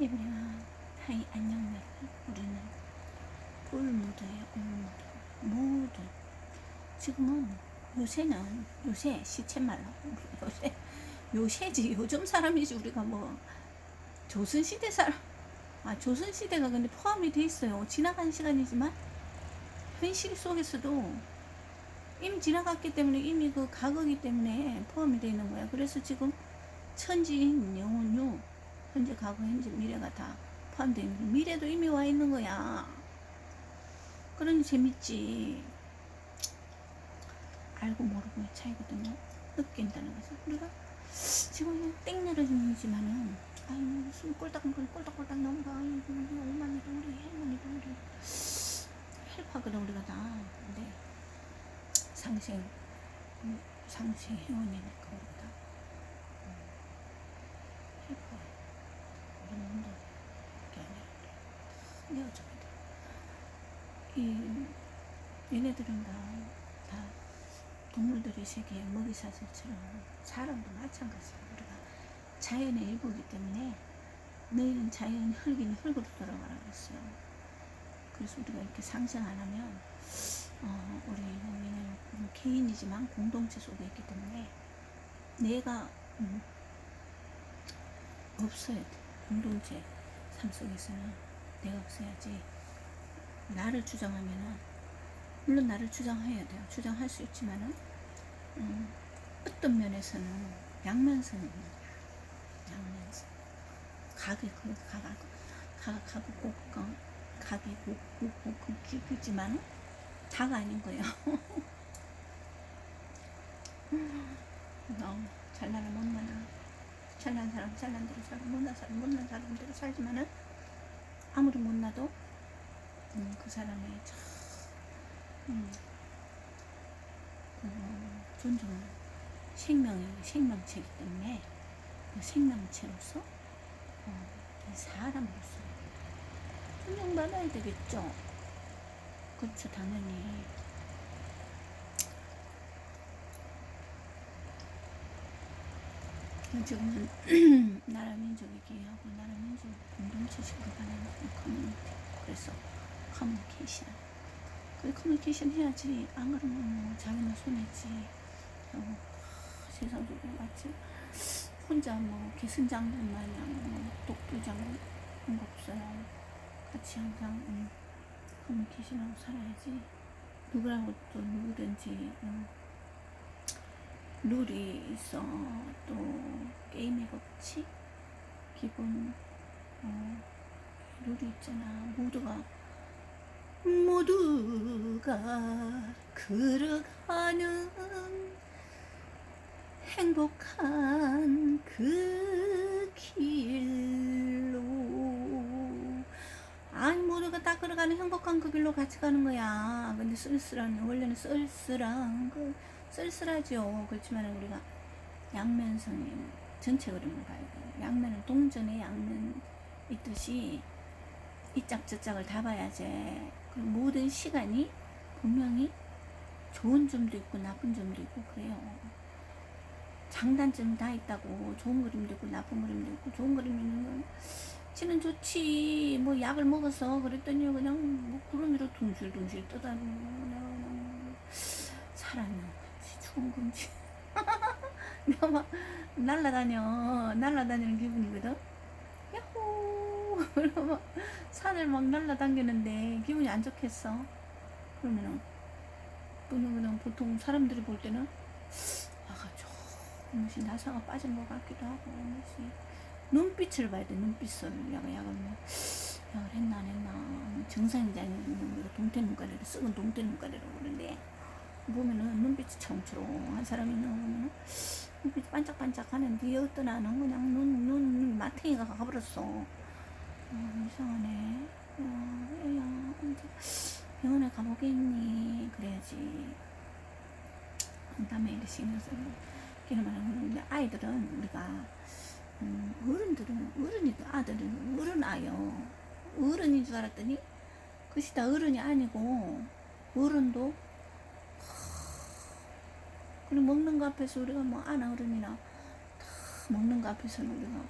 예브리가 하이 안녕 여러분 우리는 울무드예요 울무드 모두 지금은 요새는 요새 시쳇말로 요새 요새지. 요즘 사람이지 우리가 뭐 조선시대 사람 아 조선시대가 근데 포함이 돼 있어요. 지나간 시간이지만 현실 속에서도 이미 지나갔기 때문에 이미 그 과거기 때문에 포함이 되어 있는 거야. 그래서 지금 천지인 영혼유 현재 과거 현재 미래가 다 포함되어 있는. 미래도 이미 와 있는 거야. 그러니 재밌지. 알고 모르고의 차이거든요 느낀다는 거죠 우리가 지금 땡내려지만은 아유 무슨 꼴딱꼴딱 꼴딱꼴딱 넘어가. 아유 우리 어머니도 우리 할머니도 우리. 헬파거든 우리가 다. 근데 상생 음, 상생 회원이니까 우리가 다 음, 헬파 몸도 그게 아니라 내어줍니다 이 얘네들은 다, 다 동물들의 세계에 먹이사슬처럼 사람도 마찬가지야 우리가 자연의 일부이기 때문에 너희는 자연 흙이니 흙으로 돌아가라고 했어요. 그래서 우리가 이렇게 상생 안 하면 어, 우리 우리는 음, 개인이지만 공동체 속에 있기 때문에 내가 음, 없어야 돼 공동체 삶 속에서는 내가 없어야지 나를 주장하면은 물론 나를 주장해야 돼요. 주장할 수 있지만은 음, 어떤 면에서는 거야 양면성 각이 그 각하고 각 각이 곡강 각이 곡곡곡 기지만 다가 아닌 거예요. 너무 잘나는 못나나 잘난 사람 잘난 대로 살고 못난 사람 못난 사람대로 살지만은 아무리 못나도 음, 그 사람의 참 음, 그 존중을 생명이 생명체이기 때문에 그 생명체로서 어, 이 사람으로서 존중받아야 되겠죠. 그렇죠, 당연히. 지금은 나라 민족 얘기하고 나라 민족 공동체식으로 가는 커뮤니티. 그래서 커뮤니케이션. 그 커뮤니케이션 해야지. 안 그러면 뭐 자기는 손해지. 어, 세상 속에 마치 혼자 뭐 개선장들 마냥 뭐 독두장 그런 거 없어요. 같이 항상 음, 커뮤니케이션하고 살아야지. 누구라고 또 누구든지 음, 룰이 있어. 또 게임의 법칙, 기본 어, 룰이 있잖아. 모두가 모두가 걸어가는 행복한 그 길로. 아니 모두가 다 걸어가는 행복한 그 길로 같이 가는 거야. 근데 쓸쓸한 원래는 쓸쓸한 그 쓸쓸하죠. 그렇지만 우리가 양면성이 전체 그림을 봐야 돼 양면은 동전의 양면 있듯이 이 짝 저 짝을 다 봐야지. 그리고 모든 시간이 분명히 좋은 점도 있고 나쁜 점도 있고 그래요. 장단점 다 있다고 좋은 그림도 있고 나쁜 그림도 있고 좋은 그림 있는 건 치는 좋지. 뭐 약을 먹어서 그랬더니 그냥 뭐 구름 위로 둥실둥실 떠다니고 내가 그냥 살았는 건지. 죽은 건지 막 날라다녀. 날라다니는 기분이거든. 야호. 산을 막 날라다니는데 기분이 안 좋겠어? 그러면은 그냥 보통 사람들이 볼 때는 아가 조금씩 나사가 빠진 것 같기도 하고 눈빛을 봐야 돼 눈빛을. 약간 약간 뭐 약을 했나 안 했나. 정상인지 아니면 동태 눈가리를 썩은 동태 눈가리라고 그러는데 보면은 눈빛이 청초롱한 사람이 나오면은 반짝반짝하는 뒤에 어떤 아는 그냥 눈, 눈, 눈 마탱이가 가버렸어. 어, 이상하네. 어, 애야 이제 병원에 가보겠니? 그래야지. 다음에 이렇게 신경 쓰고 이런 말을 하는데 아이들은 우리가 음, 어른들은 어른이도 아들은 어른 아요. 어른인 줄 알았더니 그것이 다 어른이 아니고 어른도 그리고 먹는 거 앞에서 우리가 뭐 아나 어른이나 다 먹는 거 앞에서는 우리가